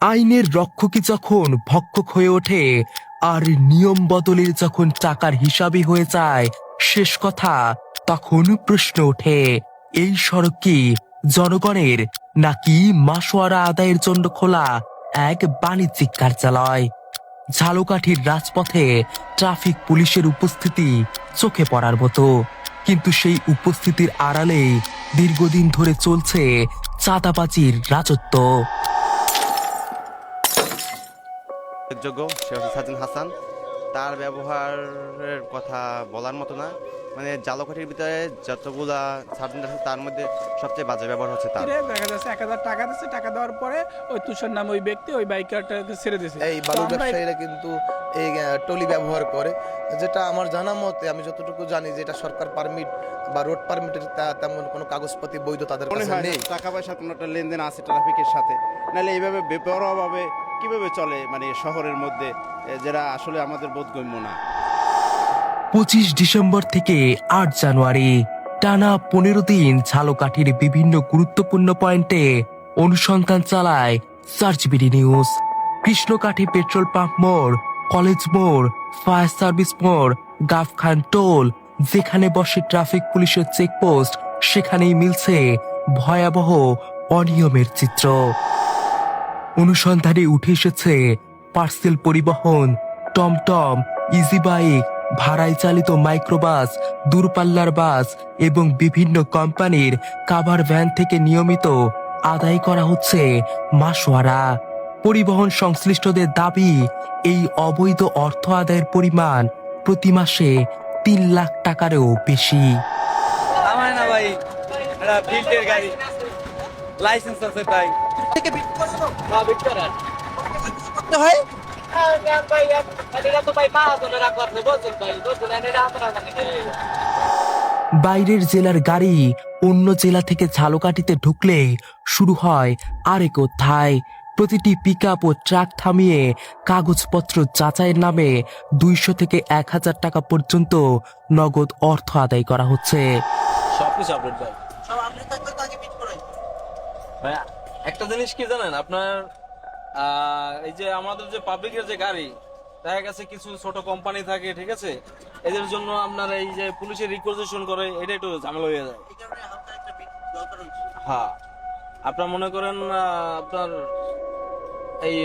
আইনের রক্ষকই যখন ভক্ষক হয়ে ওঠে, আর নিয়ম বদলের যখন টাকার হিসাবই হয়ে যায়, শেষ কথা তখন প্রশ্ন ওঠে, এই সড়ক কি জনগণের নাকি মাসোয়ারা আদায়ের জন্য খোলা এক বাণিজ্যিক কার্যালয়? ঝালকাঠির রাজপথে ট্রাফিক পুলিশের উপস্থিতি চোখে পড়ার মতো। কিন্তু সেই উপস্থিতির আড়ালে দীর্ঘদিন ধরে চলছে চাঁদাবাজির রাজত্ব। যোগ্য সে হচ্ছে সাজিন হাসান। তার ব্যবহারের কথা বলার মতো না। মানে জালকাঠির ভিতরে যতগুলা সার্জন আছে তার মধ্যে সবচেয়ে বাজে ব্যবহার হচ্ছে তার। দেখা যাচ্ছে এক হাজার টাকা দিচ্ছে টাকা দেওয়ার পরে ওই তুষার নাম ওই ব্যক্তি ওই বাইকারটাকে ছেড়ে দিয়েছে এই বালু ব্যবসায়ীরা কিন্তু এই টলি ব্যবহার করে। যেটা আমার জানা মতে আমি যতটুকু জানি যে এটা সরকার পারমিট বা রোড পারমিটের তে- তেমন কোনো কাগজপাতি বৈধ তাদের কাছে নেই। টাকা পয়সা কোনো একটা লেনদেন আছে ট্রাফিকের সাথে। নাহলে এইভাবে বেপরোয়াভাবে কীভাবে চলে মানে শহরের মধ্যে যেটা আসলে আমাদের বোধগম্য না? পঁচিশ ডিসেম্বর থেকে আট জানুয়ারি, টানা পনেরো দিন ঝালকাঠির বিভিন্ন গুরুত্বপূর্ণ পয়েন্টে অনুসন্ধান চালায় search BD news. Krishnakathi petrol pump মোড়, কলেজ মোড়, ফায়ার সার্ভিস মোড়, গাফখান টোল, যেখানে বসে ট্রাফিক পুলিশের চেকপোস্ট, সেখানেই মিলছে ভয়াবহ অনিয়মের চিত্র। অনুসন্ধানে উঠে এসেছে পার্সেল পরিবহন, টমটম ইজি বাইক ভাড়ায় চালিত মাইক্রোবাস দূরপাল্লার বাস এবং বিভিন্ন কোম্পানির কাভার ভ্যান থেকে নিয়মিত আদায় করা হচ্ছে মাসোয়ারা পরিবহন সংশ্লিষ্টদের দাবি, এই অবৈধ অর্থ আদায়ের পরিমাণ প্রতি মাসে তিন লাখ টাকারও বেশি। না ভাই লাইসেন্স আছে না, ভিক্টোরিয়ার। হ্যাঁ, ভাই, এটা তো ভাই মাহাজনেরা করছে, বুঝছেন ভাই, বুঝছেন, এটা আপনারা জানেন। বাইরের জেলার গাড়ি অন্য জেলা থেকে ঝালকাঠিতে ঢুকলে শুরু হয় আরেক অধ্যায়। প্রতিটি পিক ও ট্রাক থামিয়ে কাগজপত্র যাচাইয়ের নামে দুইশো থেকে এক হাজার টাকা পর্যন্ত নগদ অর্থ আদায় করা হচ্ছে। সবকিছু আপডেট ভাই। ভাই একটা জিনিস কি জানেন, আপনার এই যে আমাদের যে পাবলিকের যে গাড়ি, দেখা গেছে কিছু ছোট কোম্পানি থাকে, ঠিক আছে? এদের জন্য আপনার এই যে পুলিশের রিকোয়েশন করে, এটা একটু ঝামেলা হয়ে যায়। হ্যাঁ। আপনার মনে করেন আপনার এই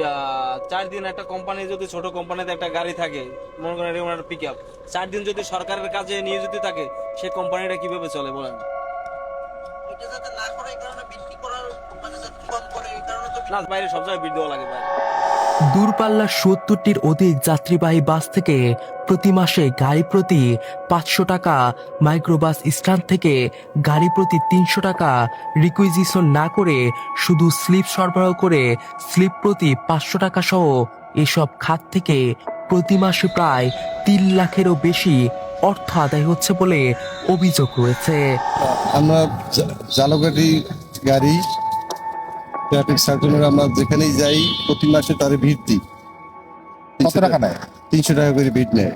চার দিন একটা কোম্পানি যদি ছোট কোম্পানিতে একটা গাড়ি থাকে, মনে করেন পিক আপ চার দিন যদি সরকারের কাজে নিয়োজিত থাকে, সে কোম্পানিটা কীভাবে চলে বলেন? না বাইরে সব জায়গায় বিট দেওয়া লাগে ভাই। দূরপাল্লার সত্তরটির অধিক যাত্রীবাহী বাস থেকে প্রতি মাসে গাড়ি প্রতি পাঁচশো টাকা মাইক্রোবাস স্ট্যান্ড থেকে গাড়ি প্রতি তিনশো টাকা রিকুইজিশন না করে শুধু স্লিপ সরবরাহ করে স্লিপ প্রতি পাঁচশো টাকা সহ এসব খাত থেকে প্রতি মাসে প্রায় তিন লাখেরও বেশি অর্থ আদায় হচ্ছে বলে অভিযোগ রয়েছে। আমরা জালগাড়ি গাড়ি ট্রাফিক সার্জনের আমরা যেখানেই যাই প্রতি মাসে তার ভিড় দিই। কত টাকা নেয়? তিনশো টাকা করে ভিড় নেয়।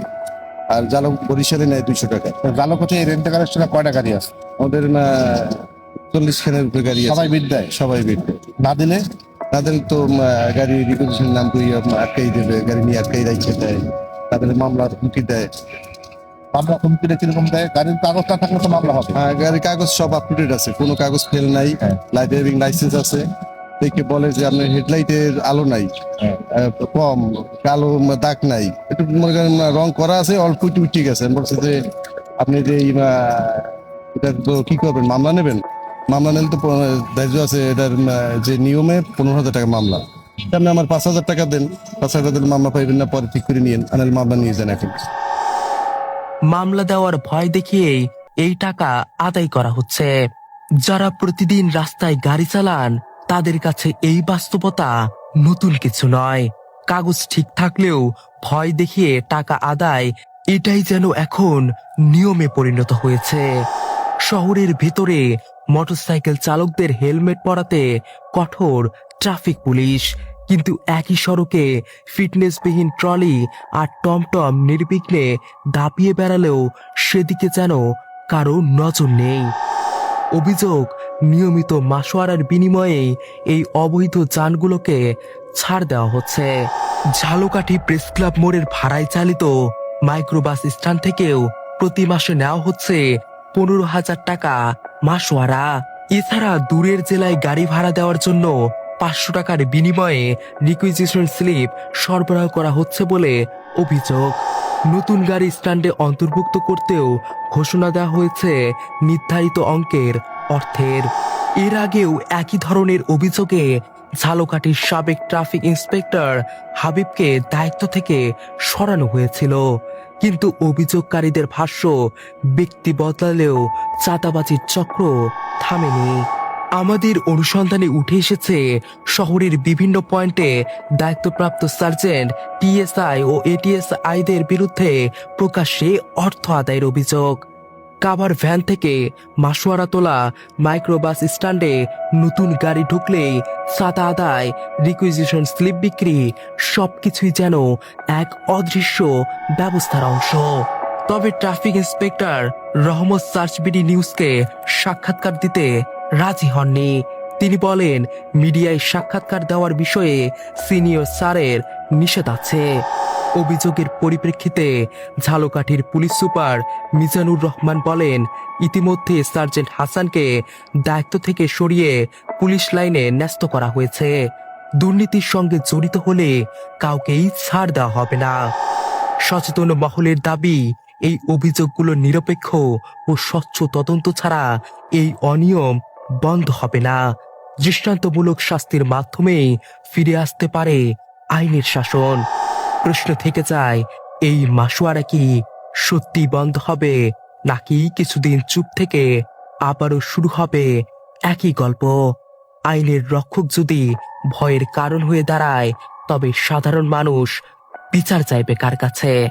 আর জালক বরিশালে নেয় দুইশো টাকা। জালকোটে এই রেন্টে কয়টা গাড়ি আছে? আমাদের চল্লিশ খানের উপরে গাড়ি আছে। সবাই বিট দেয়? সবাই ভিড় দেয়। না দিলে? তাদের তো গাড়ি রিকোজিশন নাম করে আটকাই দেবে গাড়ি নিয়ে আটকাই রাখছে দেয়। তাদের মামলার হুমকি দেয়। মামলা হুমকি দেয় কীরকম দেয়? গাড়ির কাগজ না থাকলে তো মামলা হবে। হ্যাঁ গাড়ির কাগজ সব আপ টু ডেট আছে। কোনো কাগজ ফেল নাই। হ্যাঁ। ড্রাইভিং লাইসেন্স আছে। দেখে বলে যে আপনার হেডলাইটের আলো নাই হ্যাঁ। আহ, কম কালো দাগ নাই। একটু মনে করেন রং করা আছে অল্প একটু ঠিক আছে বলছে যে আপনি যে এটা তো কি করবেন? মামলা নেবেন? মামলা নিলে তো ধার্য আছে এটার যে নিয়মে পনেরো হাজার টাকা মামলা। আপনি আমার পাঁচ হাজার টাকা দেন পাঁচ হাজার দিলে মামলা পাইবেন না পরে ঠিক করে নিয়েন। আনাল মামলা নিয়ে যান এখন। মামলা দেওয়ার ভয় দেখিয়েই এই টাকা আদায় করা হচ্ছে। যারা প্রতিদিন রাস্তায় গাড়ি চালান তাদের কাছে এই বাস্তবতা নতুন কিছু নয়। কাগজ ঠিক থাকলেও ভয় দেখিয়ে টাকা আদায় এটাই যেন এখন নিয়মে পরিণত হয়েছে। শহরের ভেতরে মোটরসাইকেল চালকদের হেলমেট পরাতে কঠোর ট্রাফিক পুলিশ, কিন্তু একই সড়কে ফিটনেসবিহীন ট্রলি আর টমটম নির্বিঘ্নে দাপিয়ে বেড়ালেও সেদিকে যেন কারও নজর নেই। অভিযোগ নিয়মিত মাসোয়ারার বিনিময়ে এই অবৈধ যানগুলোকে ছাড় দেওয়া হচ্ছে। ঝালকাঠি প্রেস ক্লাব মোড়ের ভাড়ায় চালিত মাইক্রোবাস স্ট্যান্ড থেকেও প্রতি মাসে নেওয়া হচ্ছে পনেরো হাজার টাকা মাসোয়ারা এছাড়া দূরের জেলায় গাড়ি ভাড়া দেওয়ার জন্য পাঁচশো টাকার বিনিময়ে রিকুইজিশন স্লিপ সরবরাহ করা হচ্ছে বলে অভিযোগ। নতুন গাড়ি স্ট্যান্ডে অন্তর্ভুক্ত করতেও ঘোষণা দেওয়া হয়েছে নির্ধারিত অঙ্কের অর্থের। এর আগেও একই ধরনের অভিযোগে ঝালকাঠির সাবেক ট্রাফিক ইন্সপেক্টর হাবিবকে দায়িত্ব থেকে সরানো হয়েছিল। কিন্তু অভিযোগকারীদের ভাষ্য, ব্যক্তি বদলালেও চাঁদাবাজির চক্র থামেনি। আমাদের অনুসন্ধানে উঠে এসেছে, শহরের বিভিন্ন পয়েন্টে দায়িত্বপ্রাপ্ত সার্জেন্ট, টিএসআই ও এটিএসআইদের বিরুদ্ধে প্রকাশ্যে অর্থ আদায়ের অভিযোগ। কাবার ভ্যান থেকে মাসোয়ারা তোলা মাইক্রোবাস স্ট্যান্ডে নতুন গাড়ি ঢুকলেই সাদা আদায় রিকুইজিশন স্লিপ বিক্রি, সবকিছুই যেন এক অদৃশ্য ব্যবস্থার অংশ। তবে ট্রাফিক ইন্সপেক্টর রহমত সার্চবিডি নিউজকে সাক্ষাৎকার দিতে রাজি হননি। তিনি বলেন, মিডিয়ায় সাক্ষাৎকার দেওয়ার বিষয়ে সিনিয়র স্যারের নিষেধ আছে। অভিযোগের পরিপ্রেক্ষিতে ঝালকাঠির পুলিশ সুপার মিজানুর রহমান বলেন, ইতিমধ্যে সার্জেন্ট হাসানকে দায়িত্ব থেকে সরিয়ে পুলিশ লাইনে ন্যস্ত করা হয়েছে। দুর্নীতির সঙ্গে জড়িত হলে কাউকেই ছাড় দেওয়া হবে না। সচেতন মহলের দাবি, এই অভিযোগগুলো নিরপেক্ষ ও স্বচ্ছ তদন্ত ছাড়া এই অনিয়ম বন্ধ হবে না। দৃষ্টান্তমূলক শাস্তির মাধ্যমেই ফিরে আসতে পারে আইনের শাসন। প্রশ্ন থেকে যায় এই মাসোয়ারা কি সত্যি বন্ধ হবে, নাকি কিছুদিন চুপ থেকে আবারও শুরু হবে? একই গল্প। আইনের রক্ষক যদি ভয়ের কারণ হয়ে দাঁড়ায়, তবে সাধারণ মানুষ বিচার চাইবে কার কাছে?